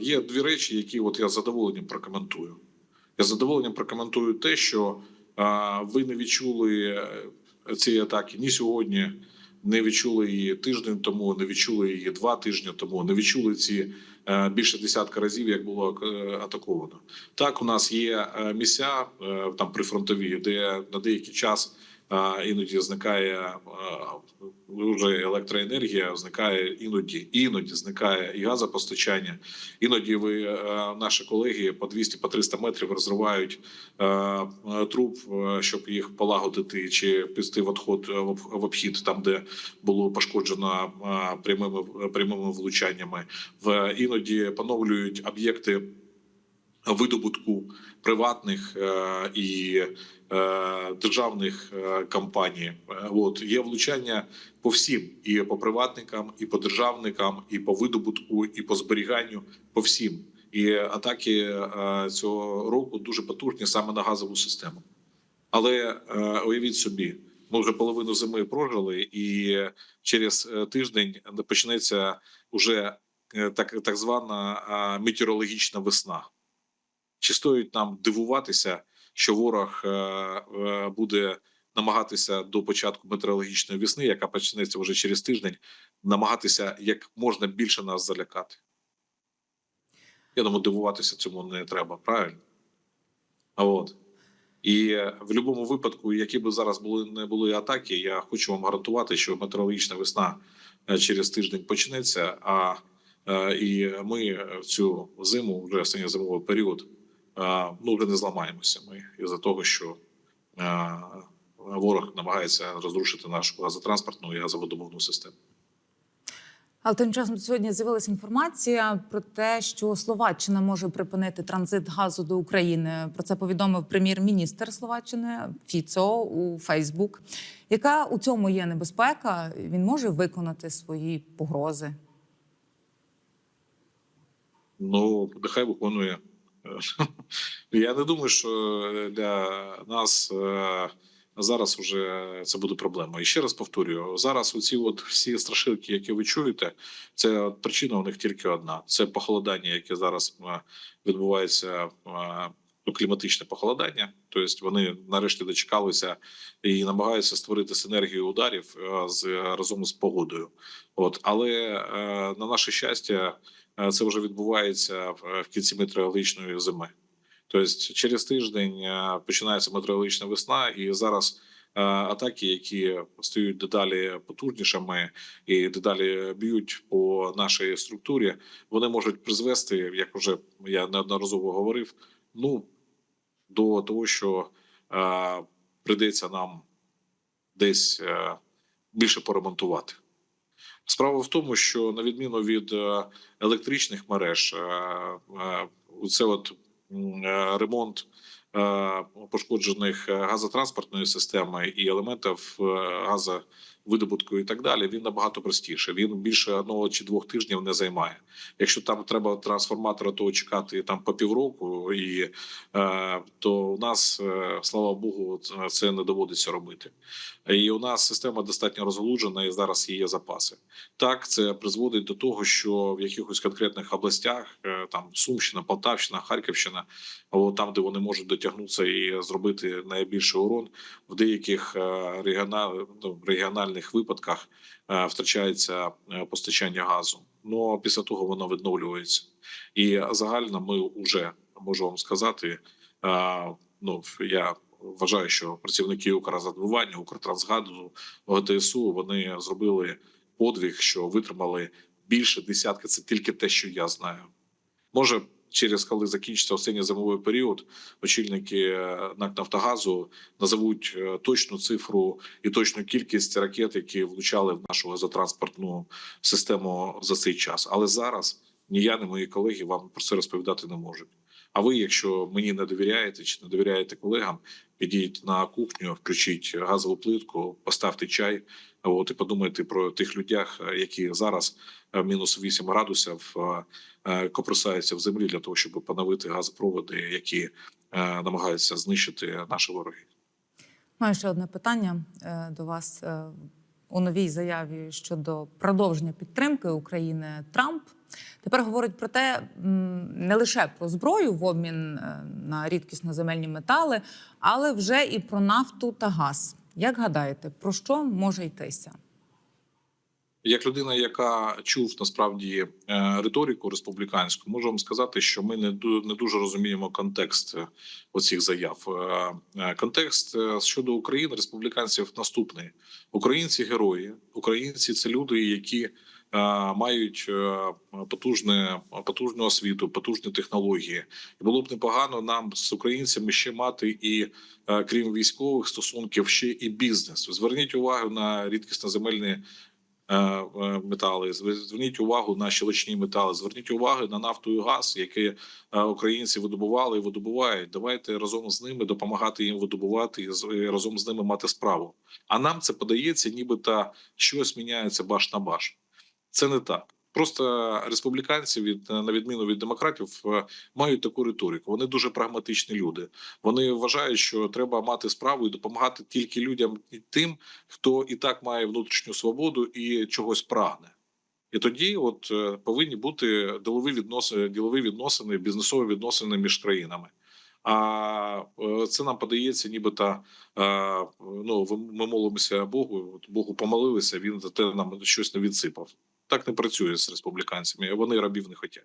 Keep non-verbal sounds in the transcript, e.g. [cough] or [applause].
є дві речі, які от я задоволенням прокоментую. Я задоволенням прокоментую те, що ви не відчули е, цієї атаки ні сьогодні, не відчули її тиждень тому, не відчули її два тижні тому, не відчули ці е, більше десятка разів, як було е, атаковано. Так, у нас є місця там прифронтові, де на деякий час іноді зникає вже електроенергія, зникає іноді, іноді зникає і газопостачання. Іноді ви е, наші колеги по 200 по 300 метрів розривають е, труб, е, щоб їх полагодити чи пісти в е, в обхід, там де було пошкоджено прямими прямими влучаннями. В іноді поновлюють об'єкти видобутку приватних е, і е, державних е, компаній. От є влучання по всім, і по приватникам, і по державникам, і по видобутку, і по зберіганню, по всім. І атаки цього року дуже потужні саме на газову систему. Але уявіть собі, ми вже половину зими прожили, і через тиждень почнеться уже так, так звана метеорологічна весна. Чи стоїть нам дивуватися, що ворог е, е, буде намагатися до початку метеорологічної весни, яка почнеться вже через тиждень, намагатися як можна більше нас залякати? Я думаю, дивуватися цьому не треба, правильно? А от. І в будь-якому випадку, які би зараз були не були атаки, я хочу вам гарантувати, що метеорологічна весна е, через тиждень почнеться. А і ми в цю зиму, вже останній зимовий період, ну вже не зламаємося. Ми із-за того, що ворог намагається розрушити нашу газотранспортну і газоводобувну систему. Але тим часом сьогодні з'явилася інформація про те, що Словаччина може припинити транзит газу до України. Про це повідомив прем'єр-міністр Словаччини Фіцо у Фейсбук. Яка у цьому є небезпека? Він може виконати свої погрози. Ну, нехай виконує. [laughs] Я не думаю, що для нас е, зараз вже це буде проблема. І ще раз повторюю: зараз оці от всі страшилки, які ви чуєте, це причина у них тільки одна: це похолодання, яке зараз е, відбувається. Е, ну, Кліматичне похолодання, тобто вони нарешті дочекалися і намагаються створити синергію ударів е, з разом з погодою. От але е, на наше щастя, Е, це вже відбувається в кінці метеорологічної зими. Тобто, через тиждень е, починається метеорологічна весна, і зараз е, атаки, які стають дедалі потужнішими і дедалі б'ють по нашій структурі, вони можуть призвести, як вже я неодноразово говорив, ну до того, що е, прийдеться нам десь е, більше поремонтувати. Справа в тому, що на відміну від е, електричних мереж, е, е, це от ремонт пошкоджених газотранспортної системи і елементів е, газовидобутку і так далі. Він набагато простіше. Він більше одного чи двох тижнів не займає. Якщо там треба трансформатора, то чекати там по півроку, і е, то у нас е, слава Богу, це не доводиться робити. І у нас система достатньо розголуджена, і зараз є запаси. Так, це призводить до того, що в якихось конкретних областях, е, там Сумщина, Полтавщина, Харківщина, або там, де вони можуть дотягнутися і зробити найбільший урон, в деяких е, ну, випадках е, втрачається е, постачання газу. Ну після того воно відновлюється. І загально ми вже можу вам сказати. е, Ну я вважаю, що працівники Укрзадбування, Укртрансгазу, ОГТСУ вони зробили подвиг, що витримали більше десятки. Це тільки те, що я знаю. Може, через коли закінчиться осінньо зимовий період, очільники е, НАК Нафтогазу назовуть е, точну цифру і точну кількість ракет, які влучали в нашу газотранспортну систему за цей час. Але зараз ні я, ні мої колеги вам про це розповідати не можуть. А ви, якщо мені не довіряєте чи не довіряєте колегам, підіть на кухню, включіть газову плитку, поставте чай. От і подумайте про тих людях, які зараз е, мінус 8 градусів е, е, в землі для того, щоб поновити газопроводи, які намагаються знищити наші вороги. Маю ще одне питання до вас у новій заяві щодо продовження підтримки України. Трамп тепер говорить про те, не лише про зброю в обмін е, на рідкісно земельні метали, але вже і про нафту та газ. Як гадаєте, про що може йтися? Як людина, яка чув насправді е, риторику республіканську, можу вам сказати, що ми не ду- не дуже розуміємо контекст е, оцих заяв. Контекст щодо України республіканців наступний: українці герої, українці це люди, які мають е, потужне потужну освіту, потужні технології. І було б непогано нам з українцями ще мати і е, крім військових стосунків, ще і бізнес. Зверніть увагу на рідкісно земельні е, е, метали. Зверніть увагу на щелочні метали. Зверніть увагу на нафту і газ, які е, українці видобували і видобувають. Давайте разом з ними допомагати їм видобувати і разом з ними мати справу. А нам це подається, нібито щось міняється баш на баш. Це не так. Просто республіканці, від на відміну від демократів, е, мають таку риторику. Вони дуже прагматичні люди. Вони вважають, що треба мати справу і допомагати тільки людям і тим, хто і так має внутрішню свободу і чогось прагне. І тоді, от е, повинні бути ділові відносини, ділові відносини, бізнесові відносини між країнами. А е, це нам подається, нібито ну ми молимося Богу. Богу помолилися. Він за те нам щось не відсипав. Так не працює з республіканцями. Вони рабів не хочуть.